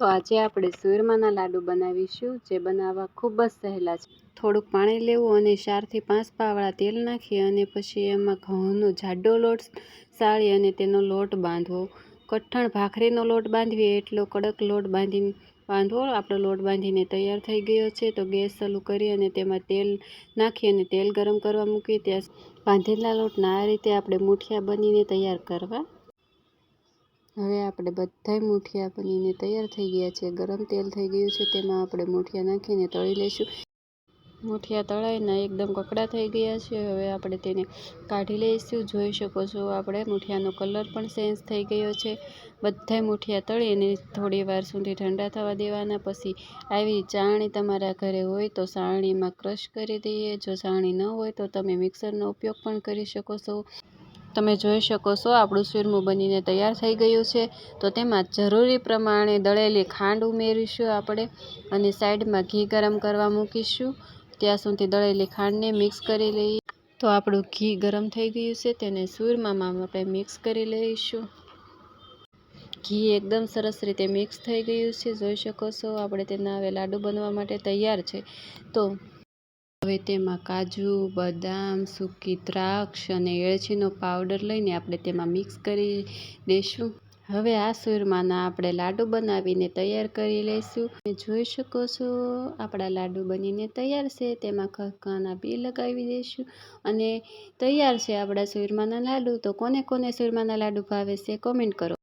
તો આજે આપણે સુરમાના લાડુ બનાવીશું, જે બનાવવા ખૂબ જ સહેલા છે. થોડુંક પાણી લેવું અને ચારથી પાંચ પાવડા તેલ નાખી અને પછી એમાં ઘઉંનો જાડો લોટ સાળી અને તેનો લોટ બાંધવો. કઠણ ભાખરીનો લોટ બાંધવી, એટલો કડક લોટ બાંધી બાંધવો. આપણો લોટ બાંધીને તૈયાર થઈ ગયો છે, તો ગેસ ચાલુ કરી અને તેમાં તેલ નાખી અને તેલ ગરમ કરવા મૂકી ત્યાં બાંધેલા લોટના આ રીતે આપણે મૂઠિયા બનીને તૈયાર કરવા. હવે આપણે બધાય મૂઠિયા બનીને તૈયાર થઈ ગયા છે. ગરમ તેલ થઈ ગયું છે, તેમાં આપણે મૂઠિયા નાખીને તળી લઈશું. મૂઠિયા તળાઈને એકદમ કકડા થઈ ગયા છે. હવે આપણે તેને કાઢી લઈશું. જોઈ શકો છો આપણે, મૂઠિયાનો કલર પણ ચેન્જ થઈ ગયો છે. બધાય મૂઠિયા તળીને થોડી વાર સુધી ઠંડા થવા દેવાના. પછી આવી ચાણી તમારા ઘરે હોય તો ચાળણીમાં ક્રશ કરી દઈએ. જો સાણી ન હોય તો તમે મિક્સરનો ઉપયોગ પણ કરી શકો છો. તમે જોઈ શકો છો, આપણું ચૂરમું બનીને તૈયાર થઈ ગયું છે. તો તેમાં જરૂરી પ્રમાણે દળેલી ખાંડ ઉમેરીશું આપણે અને સાઈડમાં ઘી ગરમ કરવા મૂકીશું. ત્યાં સુધી દળેલી ખાંડને મિક્સ કરી લઈએ. તો આપણું ઘી ગરમ થઈ ગયું છે, તેને ચૂરમામાં આપણે મિક્સ કરી લઈશું. ઘી એકદમ સરસ રીતે મિક્સ થઈ ગયું છે, જોઈ શકો છો, આપણે તેના હવે લાડુ બનવા માટે તૈયાર છે. તો હવે તેમાં કાજુ, બદામ, સૂકી દ્રાક્ષ અને એલચીનો પાવડર લઈને આપણે તેમાં મિક્સ કરી દઈશું હવે આ સુરમાના આપણે લાડુ બનાવીને તૈયાર કરી લઈશું તમે જોઈ શકો છો, આપણા લાડુ બનીને તૈયાર છે. તેમાં ખસખસના બી લગાવી દઈશું અને તૈયાર છે આપણા સુરમાના લાડુ. તો કોને કોને સુરમાના લાડુ ભાવે છે, કોમેન્ટ કરો.